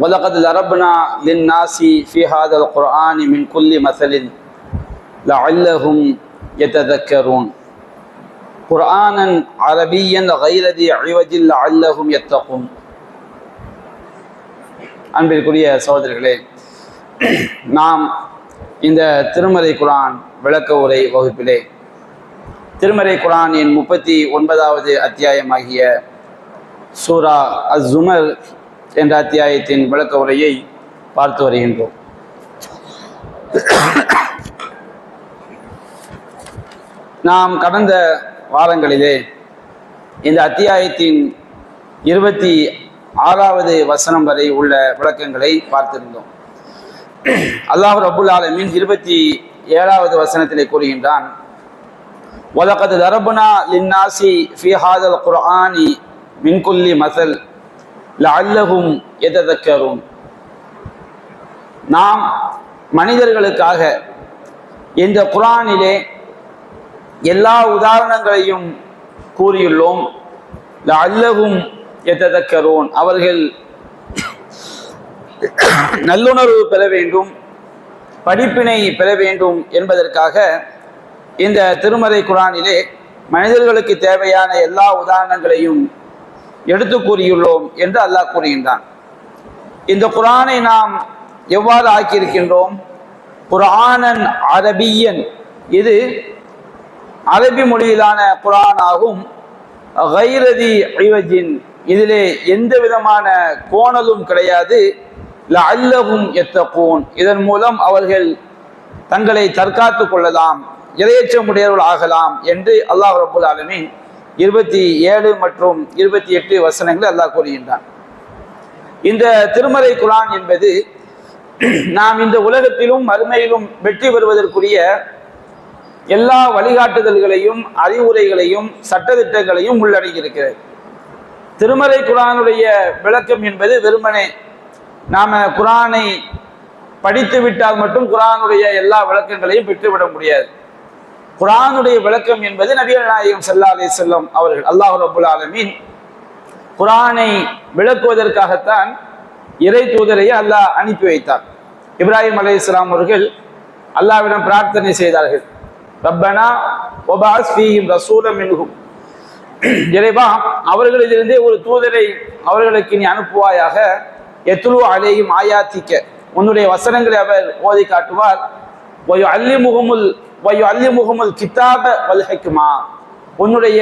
ولقد ضربنا للناس في هذا القرآن من كل مثل لعلهم يتذكرون قرآنا عربيا غير ذي عوج لعلهم يتقون அன்பிற்குரிய சகோதரர்களே நாம் இந்த திருமறை குரான் விளக்க உரை வகுப்பிலே திருமறை குரான் என் முப்பத்தி ஒன்பதாவது அத்தியாயமாகிய சூரா அஸ் ஜுமர் என்ற அத்தியாயத்தின் விளக்க உரையை பார்த்து வருகின்றோம். நாம் கடந்த வாரங்களிலே இந்த அத்தியாயத்தின் இருபத்தி ஆறாவது வசனம் வரை உள்ள விளக்கங்களை பார்த்திருந்தோம். அல்லாஹ் அபுல் ஆலமின் இருபத்தி ஏழாவது வசனத்திலே கூறுகின்றான் ஒலகது தரபுனா லின்னாசி ஃபிஹாதல் குர்ஆனி மின்குல்லி மசல். லல்லகும் எதக்கரும் நாம் மனிதர்களுக்காக இந்த குரானிலே எல்லா உதாரணங்களையும் கூறியுள்ளோம். அல்லகும் எதக்கரோன் அவர்கள் நல்லுணர்வு பெற வேண்டும் படிப்பினை பெற வேண்டும் என்பதற்காக இந்த திருமறை குரானிலே மனிதர்களுக்கு தேவையான எல்லா உதாரணங்களையும் எடுத்து கூறியுள்ளோம் என்று அல்லாஹ் கூறுகின்றான். இந்த குரானை நாம் எவ்வாறு ஆக்கியிருக்கின்றோம்? குரானன் அரபியன். இது அரபி மொழியிலான குரானாகும். கைரதி ஐவஜின் இதிலே எந்த விதமான கோணலும் கிடையாது. அல்லவும் எத்தப்போன் இதன் மூலம் அவர்கள் தங்களை தற்காத்து கொள்ளலாம் இரையற்றமுடையவர்கள் ஆகலாம் என்று அல்லாஹ் ரபுல் ஆலமின் இருபத்தி ஏழு மற்றும் இருபத்தி எட்டு வசனங்கள் அல்லாஹ் கூறுகின்றான். இந்த திருமறை குரான் என்பது நாம் இந்த உலகத்திலும் மறுமையிலும் வெற்றி பெறுவதற்குரிய எல்லா வழிகாட்டுதல்களையும் அறிவுரைகளையும் சட்டத்திட்டங்களையும் உள்ளடங்கியிருக்கிறது திருமறை குரானுடைய விளக்கம் என்பது வெறுமனே நாம் குரானை படித்து விட்டால் மட்டும் குரானுடைய எல்லா விளக்கங்களையும் பெற்றுவிட முடியாது. குரானுடைய விளக்கம் என்பது நபிகள் நாயகம் சல்லா அலி செல்லம் அவர்கள் அல்லாஹ் ரபுல் ஆலமீன். குரானை விளக்குவதற்காகத்தான் இறை தூதரையே அல்லாஹ் அனுப்பி வைத்தார். இப்ராஹிம் அலி இஸ்லாம் அவர்கள் அல்லாவிடம் பிரார்த்தனை செய்தார்கள். ரப்பனா ஒபாஸ் ஃபீஹிம் ரசூலம் மின்ஹும். இறைவா அவர்களிலிருந்தே ஒரு தூதரை அவர்களுக்கு நீ அனுப்புவாயாக. எத்துலு அலேயும் ஆயாத்திக்க. உன்னுடைய வசனங்களை அவர் ஓதி காட்டுவார். ஒயு அல்லி முகமுல் அல்லி முகமது கித்தாப வல்ஹக்குமா உன்னுடைய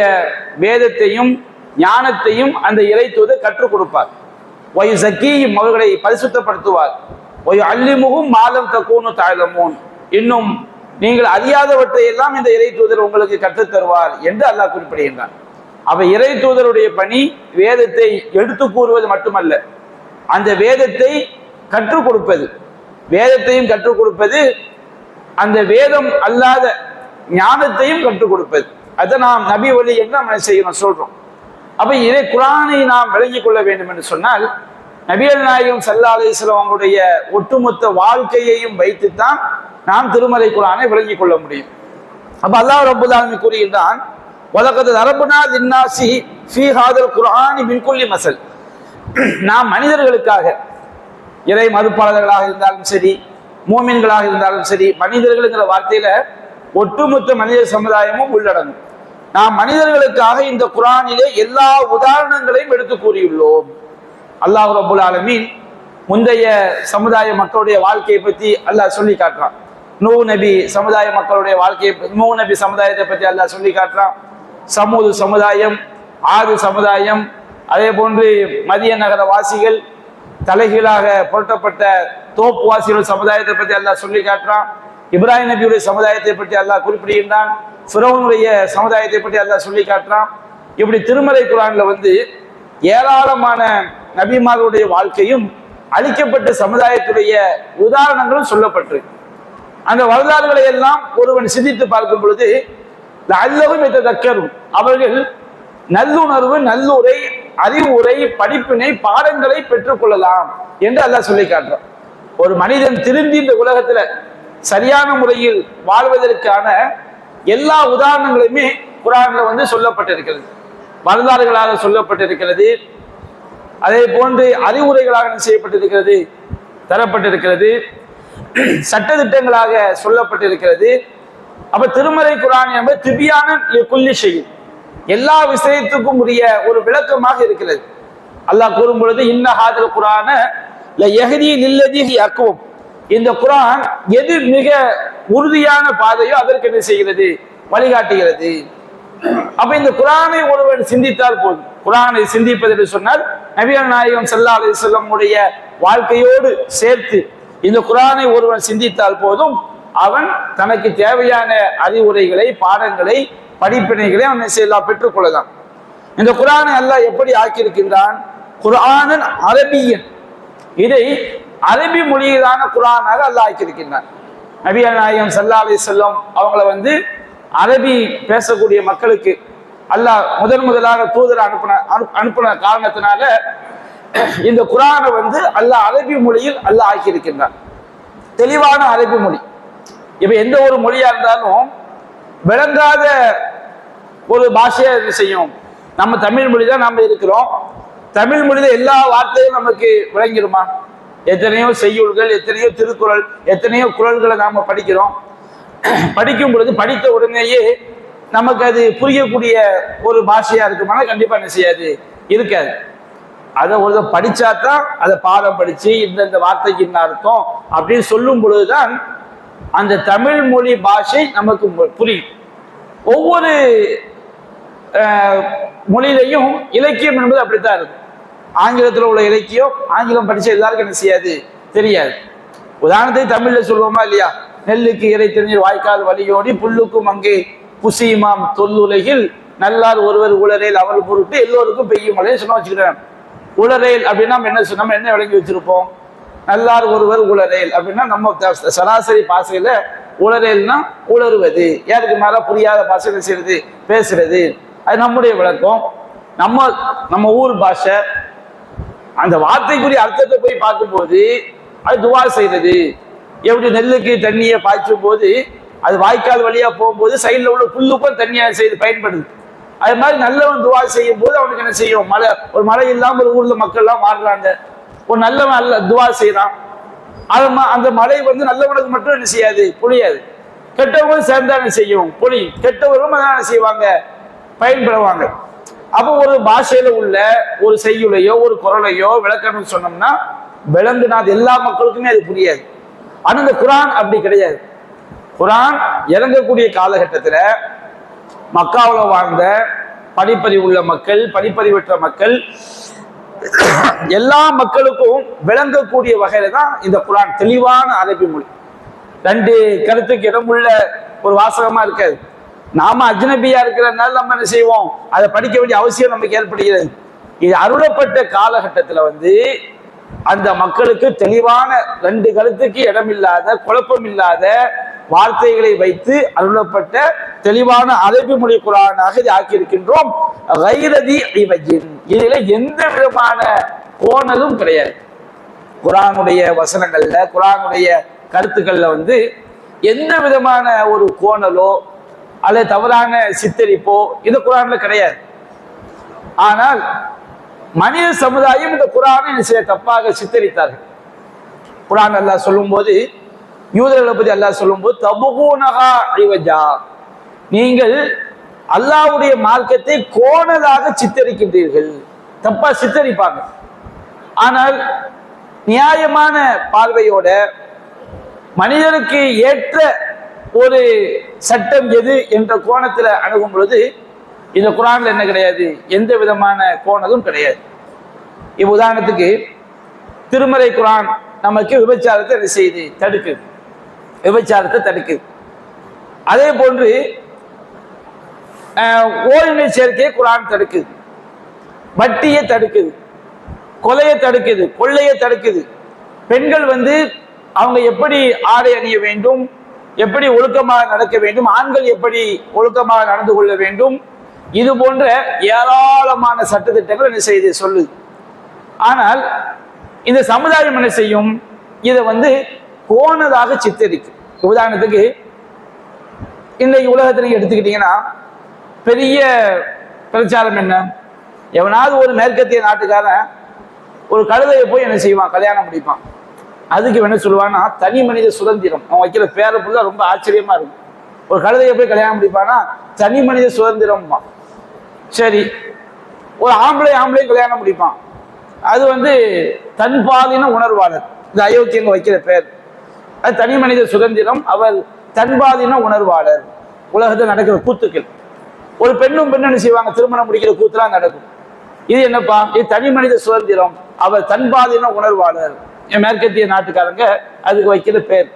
வேதத்தையும் ஞானத்தையும் அந்த இறை தூதர் கற்றுக் கொடுப்பார். வயு சக்கியும் அவர்களை பரிசுத்தப்படுத்துவார். ஒயு அல்லி முகும் மாலம் தக்கூனு தாழமோன் இன்னும் நீங்கள் அறியாதவற்றை எல்லாம் இந்த இறை தூதர் உங்களுக்கு கற்றுத் தருவார் என்று அல்லாஹ் குறிப்பிடுகின்றான். அவ இறை தூதருடைய பணி வேதத்தை எடுத்து கூறுவது மட்டுமல்ல. அந்த வேதத்தை கற்றுக் கொடுப்பது வேதத்தையும் கற்றுக் கொடுப்பது அந்த வேதம் அல்லாத ஞானத்தையும் கற்றுக் கொடுப்பது. அதை நாம் நபி வழி என்று நம்ம செய்யணும் சொல்றோம். அப்ப இதே குரானை நாம் விளங்கிக் கொள்ள வேண்டும் என்று சொன்னால் நபிகள் நாயகம் சல்லா அலிஸ்லாம் அவங்களுடைய ஒட்டுமொத்த வாழ்க்கையையும் வைத்துத்தான் நாம் திருமலை குரானை விளங்கிக் கொள்ள முடியும். அப்ப அல்லாஹ் ரபுல்லாலுமே கூறுகின்றான் உலகத்து அரபுனா தின்னாசி ஃபி குரானி மின்குல்லி மசல். நாம் மனிதர்களுக்காக இறை மறுப்பாளர்களாக இருந்தாலும் சரி மோமீன்களாக இருந்தாலும் சரி மனிதர்களுங்கிற வார்த்தையில ஒட்டுமொத்த மனித சமுதாயமும் உள்ளடங்கும். நாம் மனிதர்களுக்காக இந்த குரானிலே எல்லா உதாரணங்களையும் எடுத்து கூறியுள்ளோம். அல்லாஹ் ரபுல் ஆலமீன் முந்தைய சமுதாய மக்களுடைய வாழ்க்கையை பற்றி அல்லாஹ் சொல்லி காட்டுறான். நூ நபி சமுதாய மக்களுடைய வாழ்க்கையை நூ நபி சமுதாயத்தை பற்றி அல்லாஹ் சொல்லி காட்டுறான். சமூது சமுதாயம் ஆறு சமுதாயம் அதே போன்று மதிய நகர வாசிகள் தலைகீழாக புரட்டப்பட்ட தோப்புவாசிகள் சமுதாயத்தை பற்றி அல்லாஹ் சொல்லி காட்டுறான். இப்ராஹிம் நபியுடைய சமுதாயத்தை பற்றி அல்லாஹ் குறிப்பிடுகின்றான். ஃபிரௌனுடைய சமுதாயத்தை பற்றி அல்லாஹ் சொல்லி காட்டுறான். இப்படி திருமலை குரான்ல வந்து ஏராளமான நபிமார்களுடைய வாழ்க்கையும் அழிக்கப்பட்ட சமுதாயத்துடைய உதாரணங்களும் சொல்லப்பட்டிருக்கு. அந்த வரலாறுகளை எல்லாம் ஒருவன் சிந்தித்து பார்க்கும் பொழுது அல்லவும் தக்கரும் அவர்கள் நல்லுணர்வு நல்லுரை அறிவுரை படிப்பினை பாடங்களை பெற்றுக்கொள்ளலாம் என்று அல்லாஹ் சொல்லி காட்டுறான். ஒரு மனிதன் திருந்தி இந்த உலகத்துல சரியான முறையில் வாழ்வதற்கான எல்லா உதாரணங்களுமே குரான்ல வந்து சொல்லப்பட்டிருக்கிறது. வரலாறுகளாக சொல்லப்பட்டிருக்கிறது. அதே போன்று அறிவுரைகளாக செய்யப்பட்டிருக்கிறது? தரப்பட்டிருக்கிறது. சட்டத்திட்டங்களாக சொல்லப்பட்டிருக்கிறது. அப்ப திருமறை குரான் என்பது திபியான கொல்லி செய்யும் எல்லா விஷயத்துக்கும் உரிய ஒரு விளக்கமாக இருக்கிறது. அல்லாஹ் கூறும் பொழுது இன்ன ஹாதல் குரான எகதி நில்லதி அக்குவம் இந்த குரான் எது மிக உறுதியான பாதையோ அதற்கு என்ன செய்கிறது? வழிகாட்டுகிறது. அப்ப இந்த குரானை ஒருவன் சிந்தித்தால் போதும். குரானை சிந்திப்பது என்று சொன்னால் நபிகள் நாயகம் சல்லா அலி செல்லமுடைய வாழ்க்கையோடு சேர்த்து இந்த குரானை ஒருவன் சிந்தித்தால் போதும் அவன் தனக்கு தேவையான அறிவுரைகளை பாடங்களை படிப்பினைகளை அவன் என்ன செய்யலாம்? பெற்றுக்கொள்ளலாம். இந்த குரானை அல்லாஹ் எப்படி ஆக்கியிருக்கின்றான்? குரானன் அரபியன். இதை அரபி மொழியிலான குரானாக அல்லாஹ் ஆக்கியிருக்கின்றான். நபிகள் நாயகம் சல்லா அலி செல்லம் அவங்கள வந்து அரபி பேசக்கூடிய மக்களுக்கு அல்லாஹ் முதன் முதலாக தூதர் அனுப்பின அனு- அனுப்பின காரணத்தினால இந்த குரானை வந்து அல்லாஹ் அரபி மொழியில் அல்லாஹ் ஆக்கியிருக்கின்றான். தெளிவான அரபி மொழி. இப்ப எந்த ஒரு மொழியா இருந்தாலும் விளங்காத ஒரு பாஷையா இது செய்யும்? நம்ம தமிழ் மொழி தான் நம்ம இருக்கிறோம். தமிழ் மொழியில எல்லா வார்த்தையும் நமக்கு விளங்கிடுமா? எத்தனையோ செய்யுள்கள் எத்தனையோ திருக்குறள் எத்தனையோ குரல்களை நாம படிக்கிறோம். படிக்கும் பொழுது படித்த உடனேயே நமக்கு அது புரியக்கூடிய ஒரு பாஷையா இருக்குமானா கண்டிப்பா என்ன செய்யாது? இருக்காது. அதை ஒரு படிச்சா தான் அதை பாடம் படிச்சு இந்தந்த வார்த்தைக்கு என்ன அர்த்தம் அப்படின்னு சொல்லும் பொழுதுதான் அந்த தமிழ் மொழி பாஷை நமக்கு புரியும். ஒவ்வொரு மொழியிலையும் இலக்கியம் என்பது அப்படித்தான் இருக்கும். ஆங்கிலத்தில் உள்ள இலக்கியம் ஆங்கிலம் படிச்ச எல்லாருக்கும் என்ன செய்யாது? தெரியாது. உதாரணத்தை தமிழ்ல சொல்லுவோமா இல்லையா? நெல்லுக்கு இறை தெரிஞ்சு வாய்க்கால் வழியோடி புல்லுக்கும் அங்கே புசியுமாம் தொல்லுலகில். நல்லார் ஒருவர் உளரேல் அவள் பொருட்டு எல்லோருக்கும் பெய்யும் மழைன்னு சொன்னா வச்சுக்கிறேன் உளரேல் அப்படின்னா என்ன சொ- நம்ம என்ன விளங்கி வச்சிருப்போம்? நல்லார் ஒருவர் உளரேல் அப்படின்னா நம்ம சராசரி பாசையில உளரேல்னா உளறுவது. யாருக்கு மேல புரியாத பாஷையில செய்யறது பேசுறது. அது நம்முடைய விளக்கம். நம்ம நம்ம ஊர் பாஷை அந்த வார்த்தைக்குரிய அர்த்தத்தை போய் பார்க்கும்போது அது துவா செய்யறது எப்படி நெல்லுக்கு தண்ணியை பாய்ச்சும் போது அது வாய்க்கால் வழியா போகும்போது சைடில் உள்ள புல்லுக்கும் தண்ணியை செய்து பயன்படுது. அது மாதிரி நல்லவன் துவா செய்யும் போது அவனுக்கு என்ன செய்யும்? மழை ஒரு மழை இல்லாமல் ஒரு ஊர்ல மக்கள்லாம் மாறுறாங்க ஒரு நல்லவன் அல்ல துவா செய்யறான் அது ம- அந்த மழை வந்து நல்லவனுக்கு மட்டும் என்ன செய்யாது? புரியாது கெட்டவங்களும் சேர்ந்தா என்ன செய்யும்? புலி கெட்டவர்களும் அதான் என்ன செய்வாங்க? பயன்படுவாங்க. அப்போ ஒரு பாஷையில உள்ள ஒரு செய்யுளையோ ஒரு குரலையோ விளக்கணும்னு சொன்னோம்னா விளங்குனா அது எல்லா மக்களுக்குமே அது புரியாது. ஆனா இந்த குரான் அப்படி கிடையாது. குரான் இறங்கக்கூடிய காலகட்டத்தில் மக்காவில் வாழ்ந்த படிப்பறிவு உள்ள மக்கள் படிப்பறிவற்ற மக்கள் எல்லா மக்களுக்கும் விளங்கக்கூடிய வகையில தான் இந்த குரான். தெளிவான அரபி மொழி. ரெண்டு கருத்துக்கு இடமுள்ள ஒரு வாசகமா இருக்காது. நாம அஜ்னபியா இருக்கிறதுனால நம்ம என்ன செய்வோம்? அதை படிக்க வேண்டிய அவசியம் நமக்கு ஏற்படுகிறது. இது அருளப்பட்ட காலகட்டத்தில் வந்து அந்த மக்களுக்கு தெளிவான ரெண்டு கருத்துக்கு இடமில்லாத குழப்பம் இல்லாத வார்த்தைகளை வைத்து அருளப்பட்ட தெளிவான அரபி மொழி குரானாக இது ஆக்கியிருக்கின்றோம். கைரதி இவஜின். இதுல எந்த விதமான கோணலும் கிடையாது. குரானுடைய வசனங்கள்ல குரானுடைய கருத்துக்கள்ல வந்து எந்த விதமான ஒரு கோணலோ அல்லது தவறான சித்தரிப்போ இது குரான்ல கிடையாது. ஆனால் மனித சமுதாயம் இந்த குரானை சில தப்பாக சித்தரித்தார்கள். குரான் அல்லாஹ் சொல்லும்போது யூதர்களை பத்தி அல்லாஹ் சொல்லும்போது தபுகூனகா இவஜா நீங்கள் அல்லாவுடைய மார்க்கத்தை கோணலாக சித்தரிக்கின்றீர்கள். தப்பா சித்தரிப்பாங்க. ஆனால் நியாயமான பார்வையோட மனிதனுக்கு ஏற்ற ஒரு சட்டம் எது என்ற கோணத்தில் அணுகும் பொழுது இந்த குரானில் என்ன கிடையாது? எந்த விதமான கோணதும் கிடையாது. இப்ப உதாரணத்துக்கு திருமலை குரான் நமக்கு விபச்சாரத்தை என்ன செய்யுது? தடுக்குது. விபச்சாரத்தை தடுக்குது. அதே போன்று ஓரின சேர்க்கையை குரான் தடுக்குது. வட்டியை தடுக்குது. கொலையை தடுக்குது. கொள்ளையை தடுக்குது. பெண்கள் வந்து அவங்க எப்படி ஆடை அணிய வேண்டும்? எப்படி ஒழுக்கமாக நடக்க வேண்டும் ஆண்கள் எப்படி ஒழுக்கமாக நடந்து கொள்ள வேண்டும் இது போன்ற ஏராளமான சட்டத்திட்டங்கள் என்ன செய்து சொல்லுது ஆனால் இந்த சமுதாயம் என்ன செய்யும்? இதை வந்து போனதாக சித்தரிக்கும். உதாரணத்துக்கு இன்றைக்கு உலகத்தில் நீங்க எடுத்துக்கிட்டீங்கன்னா பெரிய பிரச்சாரம் என்ன? எவனாவது ஒரு மேற்கத்திய நாட்டுக்காரன் ஒரு கழுதையை போய் என்ன செய்வான்? கல்யாணம் முடிப்பான். அதுக்கு என்ன சொல்லுவான்னா தனி மனித சுதந்திரம். அவன் வைக்கிற பேரை புள்ள ரொம்ப ஆச்சரியமா இருக்கும். ஒரு கழுதையை போய் கல்யாணம் முடிப்பானா தனி மனித சுதந்திரம்மா. சரி ஒரு ஆம்பளை ஆம்பளை கல்யாணம் முடிப்பான். அது வந்து தன்பாலின உணர்வாளர். இந்த அயோக்கியங்க வைக்கிற பேர். அது தனி மனித சுதந்திரம் அவர் தன்பாதின உணர்வாளர். உலகத்தில் நடக்கிற கூத்துக்கள். ஒரு பெண்ணும் பெண்ணும் என்ன செய்வாங்க? திருமணம் முடிக்கிற கூத்துலாம் நடக்கும். இது என்னப்பா? இது தனி மனித சுதந்திரம். அவர் தன்பாதின உணர்வாளர். மேற்கத்திய நாட்டுக்காரங்க அதுக்கு வைக்கிற பேர்.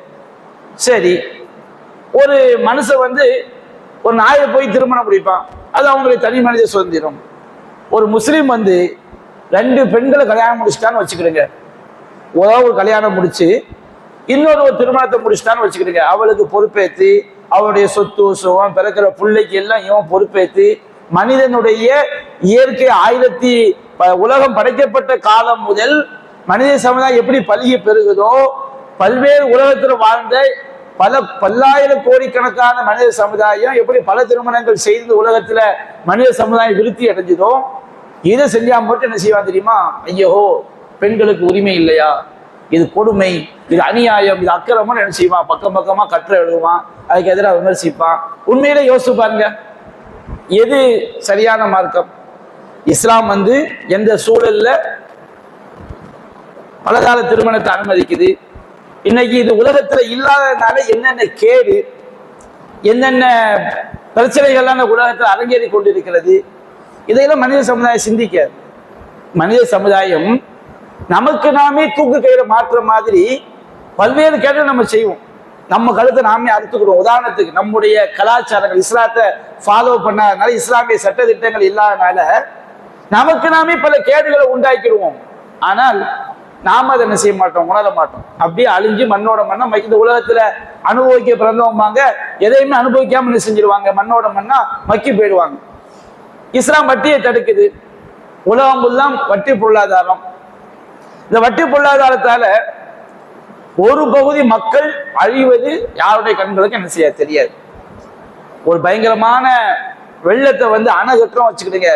சரி ஒரு மனுஷன் வந்து ஒரு நாயை போய் திருமணம் முடிப்பான். அது அவங்களுக்கு தனி மனித சுதந்திரம். ஒரு முஸ்லீம் வந்து ரெண்டு பெண்களை கல்யாணம் முடிச்சிட்டான்னு வச்சுக்கிடுங்க. உறவு ஒரு கல்யாணம் முடிச்சு இன்னொரு ஒரு திருமணத்தை முடிச்சிட்டான்னு வச்சுக்கிடுங்க. அவளுக்கு பொறுப்பேற்று அவளுடைய சொத்து சுகம் பிறக்கிற பிள்ளைக்கு எல்லாம் இவன் பொறுப்பேற்று மனிதனுடைய இயற்கை ஆயிரத்தி ப- உலகம் படைக்கப்பட்ட காலம் முதல் மனித சமுதாயம் எப்படி பல்கி பெருகுதோ பல்வேறு உலகத்தில் வாழ்ந்த பல பல்லாயிரம் கோடிக்கணக்கான மனித சமுதாயம் எப்படி பல திருமணங்கள் செய்து உலகத்துல மனித சமுதாயம் விருத்தி அடைஞ்சதோ இதை செஞ்சா மட்டும் என்ன செய்வான் தெரியுமா? ஐயோ பெண்களுக்கு உரிமை இல்லையா? இது கொடுமை இது அநியாயம் இது அக்கிரமம் என்ன செய்வான்? பக்கம் பக்கமா கற்ற எழுதுவான் அதுக்கு எதிராக விமர்சிப்பான். உண்மையில யோசிச்சு பாருங்க. எது சரியான மார்க்கம்? இஸ்லாம் வந்து எந்த சூழல்ல பலகால திருமணத்தை அனுமதிக்குது. இன்னைக்கு இது உலகத்துல இல்லாததுனால என்னென்ன கேடு என்னென்ன பிரச்சனைகள்லாம் அந்த உலகத்தில் அரங்கேறி கொண்டிருக்கிறது இதையெல்லாம் மனித சமுதாயம் சிந்திக்காது. மனித சமுதாயம் நமக்கு நாமே தூக்கு கயிறை மாற்றுற மாதிரி பல்வேறு கேடுகள் நம்ம செய்வோம். நம்ம கழுத்தை நாமே அறுத்துக்கிறோம் உதாரணத்துக்கு நம்முடைய கலாச்சாரங்கள் இஸ்லாத்தை ஃபாலோ பண்ணாதனால இஸ்லாமிய சட்ட திட்டங்கள் இல்லாதனால நமக்கு நாமே பல கேடுகளை உண்டாக்கிடுவோம். ஆனால் நாம அதை என்ன செய்ய மாட்டோம் உணர மாட்டோம். அப்படியே அழிஞ்சு மண்ணோட மண்ணா இந்த உலகத்துல அனுபவிக்க பிறந்தவங்க எதையுமே அனுபவிக்காம என்ன செஞ்சிருவாங்க? மண்ணோட மண்ணா மக்கி போயிடுவாங்க. இஸ்லாம் வட்டியை தடுக்குது. உலகம் ஃபுல்லாம் வட்டி பொருளாதாரம். இந்த வட்டி பொருளாதாரத்தால ஒரு பகுதி மக்கள் அழிவது யாருடைய கண்களுக்கு என்ன செய்ய தெரியாது. ஒரு பயங்கரமான வெள்ளத்தை வந்து அணகற்றம் வச்சுக்கிடுங்க.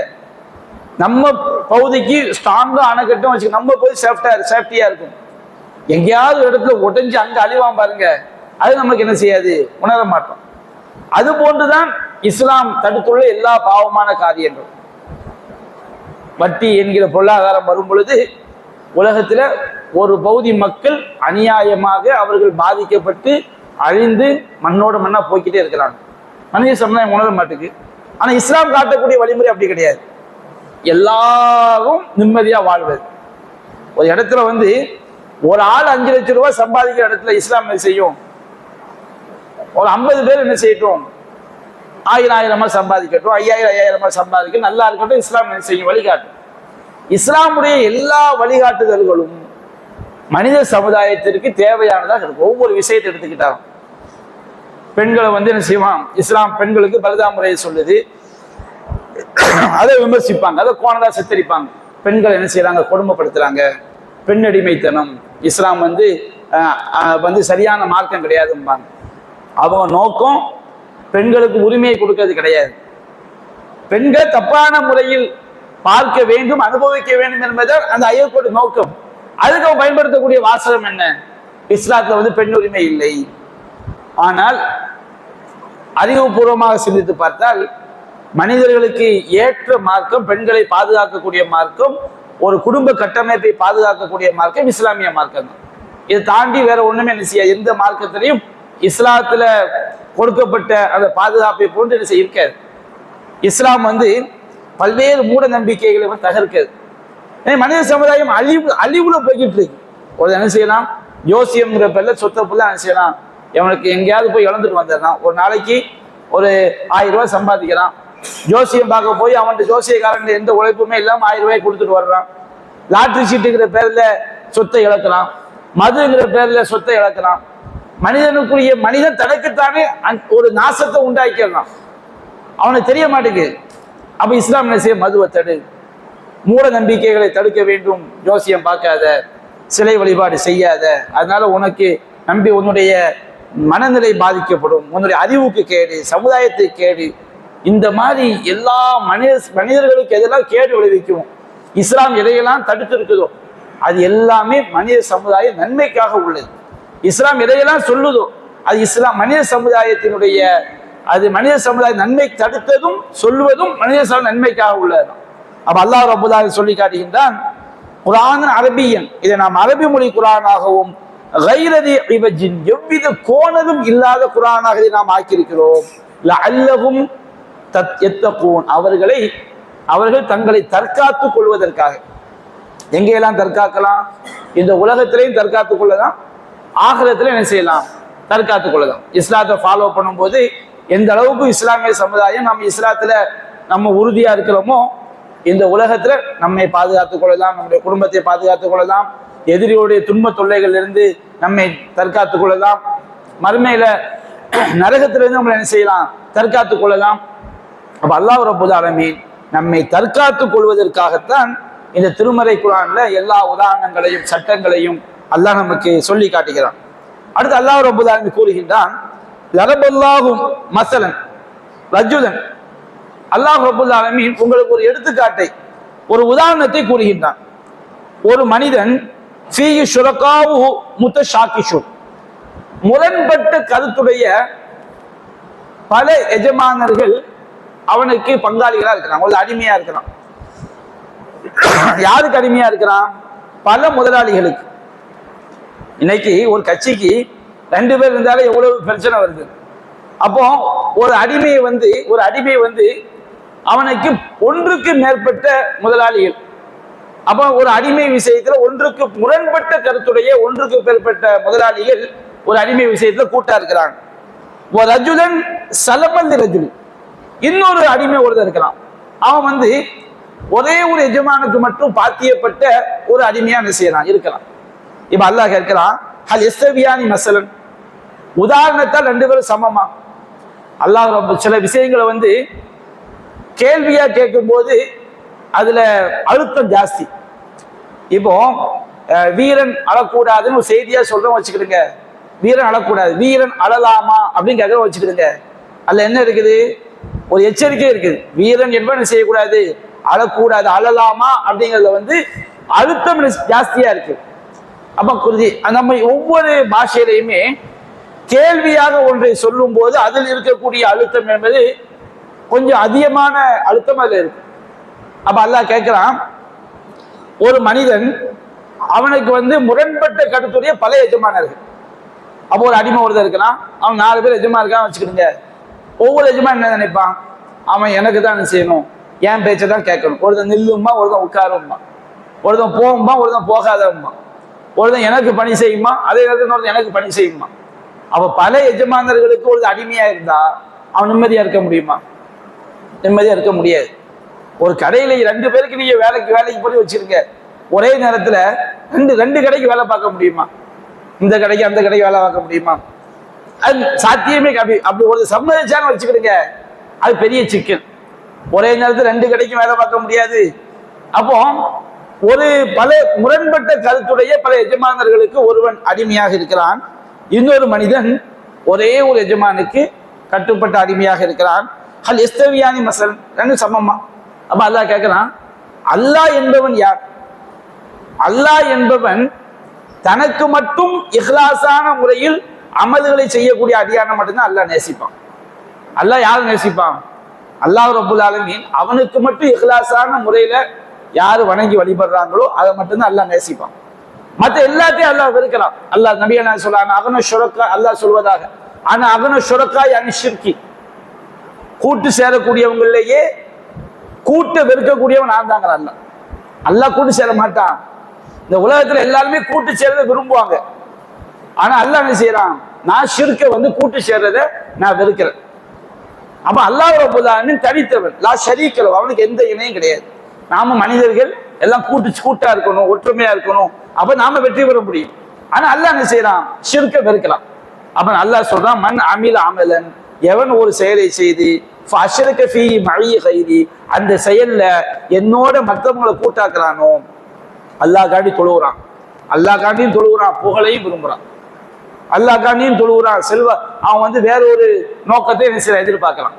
நம்ம பகுதிக்கு ஸ்ட்ராங்காக அணைக்கட்டும் வச்சு நம்ம போய் சேஃப்டா சேஃப்டியா இருக்கும். எங்கேயாவது இடத்துல உடைஞ்சு அங்கே அழிவான் பாருங்க அது நமக்கு என்ன செய்யாது? உணர மாட்டோம். அது போன்றுதான் இஸ்லாம் தடுத்துள்ள எல்லா பாவமான காரியங்களும். வட்டி என்கிற பொருளாதாரம் வரும் பொழுது உலகத்துல ஒரு பகுதி மக்கள் அநியாயமாக அவர்கள் பாதிக்கப்பட்டு அழிந்து மண்ணோட மண்ணா போய்க்கிட்டே இருக்கிறாங்க. மனித சமுதாயம் உணர மாட்டுக்கு. ஆனா இஸ்லாம் காட்டக்கூடிய வழிமுறை அப்படி கிடையாது. எல்லாரும் நிம்மதியா வாழ்வது. ஒரு இடத்துல வந்து ஒரு ஆள் அஞ்சு லட்சம் ரூபாய் சம்பாதிக்கிற இடத்துல இஸ்லாம் என்ன செய்யும்? ஒரு ஐம்பது பேர் என்ன செய்யட்டும்? ஆயிரம் ஆயிரமா சம்பாதிக்கட்டும் ஐயாயிரம் ஐயாயிரமா சம்பாதிக்கட்டும் நல்லா இருக்கட்டும் இஸ்லாம் என்ன செய்யும்? வழிகாட்டும் இஸ்லாமுடைய எல்லா வழிகாட்டுதல்களும் மனித சமுதாயத்திற்கு தேவையானதாக இருக்கும். ஒவ்வொரு விஷயத்தை எடுத்துக்கிட்டாலும். பெண்களை வந்து என்ன செய்வான்? இஸ்லாம் பெண்களுக்கு பலதா முறையை சொல்லுது. அதை விமர்சிப்பாங்க அதை கோணலா சித்தரிப்பாங்க. பெண்கள் என்ன செய்கிறாங்க கொடுமைப்படுத்துறாங்க. பெண் அடிமைத்தனம் இஸ்லாம் வந்து வந்து சரியான மார்க்கம் கிடையாதும்பாங்க. அவங்க நோக்கம் பெண்களுக்கு உரிமையை கொடுக்கிறது கிடையாது. பெண்கள் தப்பான முறையில் பார்க்க வேண்டும் அனுபவிக்க வேண்டும் என்பதுதான் அந்த ஐயோக்கோட நோக்கம். அதுக்கு பயன்படுத்தக்கூடிய வாசகம் என்ன? இஸ்லாத்துல வந்து பெண் உரிமை இல்லை. ஆனால் அறிவுபூர்வமாக சிந்தித்து பார்த்தால் மனிதர்களுக்கு ஏற்ற மார்க்கம் பெண்களை பாதுகாக்கக்கூடிய மார்க்கம் ஒரு குடும்ப கட்டமைப்பை பாதுகாக்கக்கூடிய மார்க்கம் இஸ்லாமிய மார்க்கம் இதை தாண்டி வேற ஒண்ணுமே என்ன செய்யாது. எந்த மார்க்கத்திலையும் இஸ்லாத்துல கொடுக்கப்பட்ட அந்த பாதுகாப்பை போன்று என்ன செய்ய இருக்காது. இஸ்லாம் வந்து பல்வேறு மூட நம்பிக்கைகளை வந்து தகர்க்கிறது. மனித சமுதாயம் அழிவு அழிவுல போய்கிட்டு இருக்கு. ஒரு என்ன செய்யலாம்? ஜோசியம்ங்கிற பேர்ல சொத்தை புள்ள என்ன செய்யலாம்? இவனுக்கு எங்கேயாவது போய் இழந்துட்டு வந்துடலாம். ஒரு நாளைக்கு ஒரு ஆயிரம் ரூபாய் சம்பாதிக்கிறான் ஜோசியம் பார்க்க போய் அவன்கிட்ட ஜோசியக்காரன் எந்த உழைப்புமே இல்லாமல் ஆயிரம் ரூபாய் கொடுத்துட்டு வர்றான். லாட்ரி சீட்டுங்கிற பேரில் சொத்தை இழக்கலாம் மதுங்கிற பேரில் சொத்தை இழக்கலாம் மனிதனுக்குரிய மனிதன் தனக்குத்தானே ஒரு நாசத்தை உண்டாக்கிடலாம் அவனுக்கு தெரிய மாட்டேங்குது. அப்போ இஸ்லாம் என்ன செய்ய மதுவை தடு. மூட நம்பிக்கைகளை தடுக்க வேண்டும். ஜோசியம் பார்க்காத. சிலை வழிபாடு செய்யாத. அதனால உனக்கு நம்பி உன்னுடைய மனநிலை பாதிக்கப்படும். உன்னுடைய அறிவுக்கு கேடு. சமுதாயத்துக்கு கேடு. இந்த மாதிரி எல்லா மனித மனிதர்களுக்கு எதெல்லாம் கேடு விளைவிக்கும்? இஸ்லாம் எதையெல்லாம் தடுத்து இருக்குதோ அது எல்லாமே மனித சமுதாய நன்மைக்காக உள்ளது. இஸ்லாம் எதையெல்லாம் சொல்லுதோ அது இஸ்லாம் மனித சமுதாயத்தினுடைய அது மனித சமுதாய நன்மை தடுத்ததும் சொல்லுவதும் மனித சமுதாய நன்மைக்காக உள்ளது. அப்ப அல்லாஹ் ரபுல்லாஹி சொல்லி காட்டுகின்றான் குரான் அரபியன் இதை நாம் அரபி மொழி குரானாகவும் கைரதி இவஜின் எவ்வித கோணலும் இல்லாத குரானாக இதை நாம் ஆக்கியிருக்கிறோம். அல்லவும் தத் எத்தகூன். அவர்களை அவர்கள் தங்களை தற்காத்துக் கொள்வதற்காக. எங்கெல்லாம் தற்காக்கலாம்? இந்த உலகத்திலையும் தற்காத்துக் கொள்ளலாம். ஆகிரத்திலும் என்ன செய்யலாம்? தற்காத்துக் கொள்ளலாம். இஸ்லாத்தை ஃபாலோ பண்ணும்போது எந்த அளவுக்கு இஸ்லாமிய சமுதாயம் நம்ம இஸ்லாத்துல நம்ம உறுதியா இருக்கிறோமோ இந்த உலகத்துல நம்மை பாதுகாத்துக் கொள்ளலாம் நம்முடைய குடும்பத்தை பாதுகாத்துக் கொள்ளலாம் எதிரியுடைய துன்ப தொல்லைகள் இருந்து நம்மை தற்காத்துக் கொள்ளலாம். மறுமையில நரகத்திலிருந்து நம்மளை என்ன செய்யலாம்? தற்காத்துக் கொள்ளலாம். அப்ப அல்லாஹ் ரபுல் ஆலமீன் நம்மை தற்காத்துக் கொள்வதற்காகத்தான் இந்த திருமறை குரான்ல எல்லா உதாரணங்களையும் சட்டங்களையும் அல்லாஹ் நமக்கு சொல்லி காட்டுகிறான். அடுத்து அல்லாஹ் ரபுல் ஆலமீன் கூறுகின்றான் லரபல்லாஹும் மசலன் ரஜுலன். அல்லாஹ் ரபுல் ஆலமீன் உங்களுக்கு ஒரு எடுத்துக்காட்டை ஒரு உதாரணத்தை கூறுகின்றான். ஒரு மனிதன் ஃபீஹி சுரக்காவு முத்த ஷாக்கிஷு முரண்பட்ட கருத்துடைய பல எஜமானர்கள் அவனுக்கு பங்காளிகளா இருக்கிறான். ஒரு அடிமையா இருக்கிறான். யாருக்கு அடிமையா இருக்கிறான்? பல முதலாளிகளுக்கு. இன்னைக்கு ஒரு கட்சிக்கு ரெண்டு பேர் இருந்தாலே எவ்வளவு பிரச்சனை வருது. அப்போ ஒரு அடிமையை வந்து ஒரு அடிமையை வந்து அவனுக்கு ஒன்றுக்கு மேற்பட்ட முதலாளிகள். அப்போ ஒரு அடிமை விஷயத்துல ஒன்றுக்கு முரண்பட்ட கருத்துடைய ஒன்றுக்கு மேற்பட்ட முதலாளிகள் ஒரு அடிமை விஷயத்துல கூட்டா இருக்கிறாங்க. ஒரு ரஜுலன் சலபந்தி ரஜுலி இன்னொரு அடிமை ஒருத்தர் இருக்கலாம். அவன் வந்து ஒரே ஒரு எஜமானுக்கு மட்டும் பாத்தியப்பட்ட ஒரு அடிமையா என்ன செய்யறான்? இருக்கலாம். இப்ப அல்லாஹ் கேட்கிறான் ஹல் எஸ்தவியானி மசலன் உதாரணத்தால் ரெண்டு பேரும் சமமா? அல்லாஹ் ரொம்ப சில விஷயங்களை வந்து கேள்வியா கேட்கும்போது அதுல அழுத்தம் ஜாஸ்தி. இப்போ வீரன் அழக்கூடாதுன்னு ஒரு செய்தியா சொல்றோம் வச்சுக்கிடுங்க. வீரன் அழக்கூடாது. வீரன் அழலாமா அப்படின்னு கேட்க வச்சுக்கிடுங்க. அதுல என்ன இருக்குது? ஒரு எச்சரிக்கை இருக்குது வீரன் என்பவன் செய்யக்கூடாது? அழக்கூடாது. அழலாமா? அப்படிங்கிறதுல வந்து அழுத்தம் ஜாஸ்தியா இருக்கு. அப்ப குருதி நம்ம ஒவ்வொரு பாஷையிலையுமே கேள்வியாக ஒன்றை சொல்லும் போது அதில் இருக்கக்கூடிய அழுத்தம் என்பது கொஞ்சம் அதிகமான அழுத்தம் அதில் இருக்கு. அப்ப அல்லாஹ் கேட்கிறான் ஒரு மனிதன் அவனுக்கு வந்து முரண்பட்ட கருத்துடைய பல எஜமானர்கள். அப்போ ஒரு அடிமை ஒருத்தர் இருக்கிறான் அவன் நாலு பேர் எஜமா இருக்கான் வச்சுக்கிடுங்க. ஒவ்வொரு எஜமான் என்ன நினைப்பான்? அவன் எனக்கு தான் என்ன செய்யணும். என் பேச்சை தான் கேட்கணும். ஒருத்தன் நில்லுமா ஒருத்தன் உட்காரும்மா. ஒருத்தன் போகும்மா ஒருத்தன் போகாதம்மா. ஒருத்தன் எனக்கு பணி செய்யுமா அதே நேரத்தில் ஒருத்தன் எனக்கு பணி செய்யுமா? அப்போ பல எஜமானர்களுக்கு ஒரு அடிமையா இருந்தா அவன் நிம்மதியா இருக்க முடியுமா? நிம்மதியா இருக்க முடியாது. ஒரு கடையில ரெண்டு பேருக்கு நீங்க வேலைக்கு வேலைக்கு போய் வச்சிருங்க. ஒரே நேரத்துல ரெண்டு ரெண்டு கடைக்கு வேலை பார்க்க முடியுமா? இந்த கடைக்கு அந்த கடைக்கு வேலை பார்க்க முடியுமா? அது சாத்தியமே அப்படி அப்படி ஒரு சம்மதிச்சான்னு வச்சுக்கிடுங்க. அது பெரிய சிக்கல். ஒரே நேரத்தில் ரெண்டு கடைக்கும் வேலை பார்க்க முடியாது. அப்போ ஒரு பல முரண்பட்ட கருத்துடைய பல எஜமானர்களுக்கு ஒருவன் அடிமையாக இருக்கிறான். இன்னொரு மனிதன் ஒரே ஒரு எஜமானுக்கு கட்டுப்பட்ட அடிமையாக இருக்கிறான். ஹல் எஸ்தவியானி மசல் ரெண்டு சமமா. அப்ப அல்லாஹ் கேட்கிறான் அல்லாஹ் என்பவன் யார்? அல்லாஹ் என்பவன் தனக்கு மட்டும் இஹ்லாசான முறையில் அமல்களை செய்யக்கூடிய அடியான மட்டும்தான் அல்லாஹ் நேசிப்பான். அல்லாஹ் யார் நேசிப்பான்? அல்லாஹ் ரபுல் ஆலமீன். அவனுக்கு மட்டும் இஹ்லாசான முறையில யாரு வணங்கி வழிபடுறாங்களோ அதை மட்டும்தான் அல்லாஹ் நேசிப்பான். மற்ற எல்லாத்தையும் அல்லாஹ் வெறுக்கலாம். அல்லாஹ் நபியா நான் சொல்றாங்க அகன சுரக்கா அல்லாஹ் சொல்வதாக. ஆனா அகன சுரக்காய் அனிஷிர்கி கூட்டு சேரக்கூடியவங்களிலேயே கூட்டை வெறுக்கக்கூடியவன் நான் தாங்க அல்ல அல்லாஹ் கூட்டு சேர மாட்டான். இந்த உலகத்துல எல்லாருமே கூட்டு சேர்றதை விரும்புவாங்க. ஆனா அல்லாஹ் என்ன செய்யறான்? நான் சிறுக்க வந்து கூட்டு சேர்றதை நான் வெறுக்கிறேன். அப்ப அல்லாஹ் ரபுல்லான்னு தனித்தவன் லா ஷரீக்கலோ அவனுக்கு எந்த இணையும் கிடையாது. நாம மனிதர்கள் எல்லாம் கூட்டு கூட்டா இருக்கணும் ஒற்றுமையா இருக்கணும். அப்ப நாம வெற்றி பெற முடியும். ஆனா அல்லாஹ் என்ன செய்யறான்? சிறுக்க வெறுக்கலாம் அப்ப அல்லாஹ் சொல்றான் மண் அமில அமலன் எவன் ஒரு செயலை செய்து ஃபீ அந்த செயல்ல என்னோட மற்றவங்களை கூட்டாக்குறானோ? அல்லாஹ் காண்டி தொழுகிறான் அல்லாஹ் காண்டியும் தொழுகிறான் புகழையும் விரும்புறான். அல்லாஹ் நீ தொழுகிறான் செல்வ. அவன் வந்து வேற ஒரு நோக்கத்தை என்ன செய்ய எதிர்பார்க்கலாம்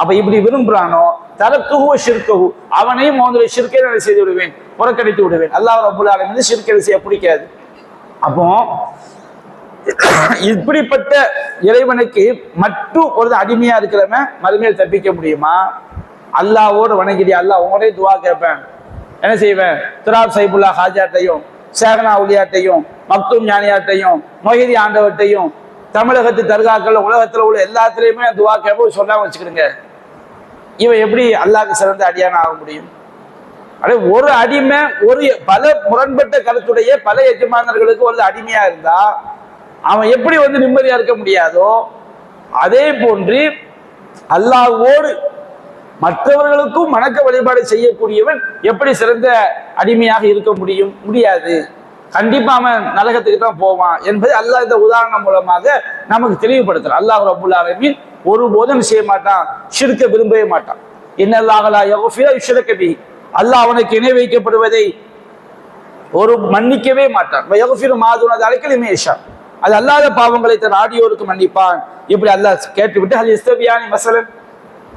அப்ப இப்படி விரும்புறானோ தரத்துவ சிற்கவு அவனையும் அவனுடைய சிற்கை நான் செய்து விடுவேன்? புறக்கணித்து விடுவேன். அல்லாஹ் ரபுல் வந்து ஷிர்கை செய்ய பிடிக்காது. அப்போ இப்படிப்பட்ட இறைவனுக்கு மட்டும் ஒரு அடிமையா இருக்கிறவன் மறுமையில் தப்பிக்க முடியுமா? அல்லாவோடு வணங்கிடி அல்லாஹ் உங்களே துவா கேட்பேன். என்ன செய்வேன்? துராப் சைபுல்லா ஹாஜாட்டையும் சேகனா உலியாட்டையும் மக்தூம் ஞானியாட்டையும் மொஹிதி ஆண்டவட்டையும் தமிழகத்து தர்காக்கள் உலகத்தில் உள்ள எல்லாத்துலேயுமே துவா கேட்போம் சொல்லாம வச்சுக்கிடுங்க. இவன் எப்படி அல்லாக்கு சிறந்த அடியான ஆக முடியும்? அப்படியே ஒரு அடிமை ஒரு பல முரண்பட்ட கருத்துடைய பல எஜமானர்களுக்கு ஒரு அடிமையா இருந்தா அவன் எப்படி வந்து நிம்மதியா இருக்க முடியாதோ அதே போன்று அல்லாஹோடு மற்றவர்களுக்கும் வணக்க வழிபாடு செய்யக்கூடியவன் எப்படி சிறந்த அடிமையாக இருக்க முடியும்? முடியாது. கண்டிப்பா அவன் நரகத்துக்கு தான் போவான் என்பதை அல்லாஹ் இந்த உதாரணம் மூலமாக நமக்கு தெளிவுபடுத்துறான். அல்லாஹ் ரபுல் ஆலமின் ஒருபோதும் செய்ய மாட்டான் ஷிர்க்க விரும்பவே மாட்டான். என்னல்லாஹலா யகுஃபிர யுஷ்ரக அல்லாஹ் அவனுக்கு இணை வைக்கப்படுவதை ஒரு மன்னிக்கவே மாட்டான். யகுஃபிரு மாதுனது அழைக்கலுமே அது அல்லாத பாவங்களை தன் ஆடியோருக்கு மன்னிப்பான். இப்படி அல்லாஹ் கேட்டுவிட்டு அது இஸ்தபியானி மசலன்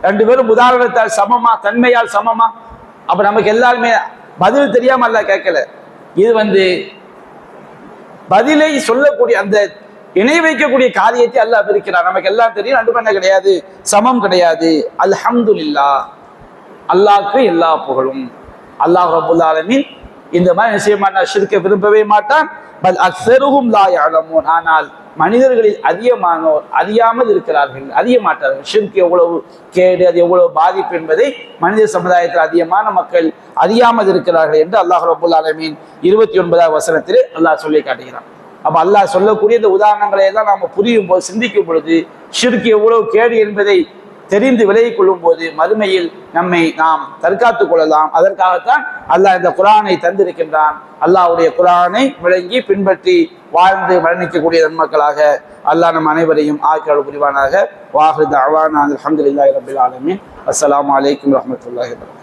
ரெண்டு பேரும் உதாரணத்தால் சமமா தன்மையால் சமமா? அப்ப நமக்கு எல்லாருமே பதில் தெரியாம அல்ல கேட்கல. இது வந்து பதிலை சொல்லக்கூடிய அந்த இணை வைக்கக்கூடிய காரியத்தை அல்லாஹ் பிரிக்கிறார் நமக்கு எல்லாம் தெரியும் ரெண்டு பண்ண கிடையாது சமம் கிடையாது. அல்ஹம்துலில்லா. அல்லாஹ்க்கு எல்லா புகழும். அல்லாஹ் ரபுல் ஆலமின் இந்த மாதிரி விஷயமா நான் மாட்டான்? விரும்பவே மாட்டான். பல் அக்ஸருஹும் லா யஅலமூன். ஆனால் மனிதர்களில் அதிகமானோர் அறியாமல் இருக்கிறார்கள் அறிய மாட்டார்கள் ஷிர்க் எவ்வளவு கேடு அது எவ்வளவு பாதிப்பு என்பதை மனித சமுதாயத்தில் அதிகமான மக்கள் அறியாமல் இருக்கிறார்கள் என்று அல்லாஹ் ரபுல் ஆலமீன் இருபத்தி ஒன்பதாவது வசனத்திலே அல்லாஹ் சொல்லி காட்டுகிறான். அப்போ அல்லாஹ் சொல்லக்கூடிய இந்த உதாரணங்களை எல்லாம் நாம புரியும் போது சிந்திக்கும் பொழுது ஷிர்க் எவ்வளவு கேடு என்பதை தெரிந்து விலகி கொள்ளும் போது மறுமையில் நம்மை நாம் தற்காத்துக் கொள்ளலாம். அதற்காகத்தான் அல்லாஹ் இந்த குரானை தந்திருக்கின்றான். அல்லாஹ்வுடைய குரானை விளங்கி பின்பற்றி வாழ்ந்து மரணிக்கக்கூடிய நன்மக்களாக அல்லாஹ் நம் அனைவரையும் ஆக்கியாளர் புரிவானாக. வாஹித் அவான் அலமதுல்லாஹி ரபில் ஆலமின். அஸ்லாம் வலைக்கம் வரஹ்மத்துல்லாஹி வரகம்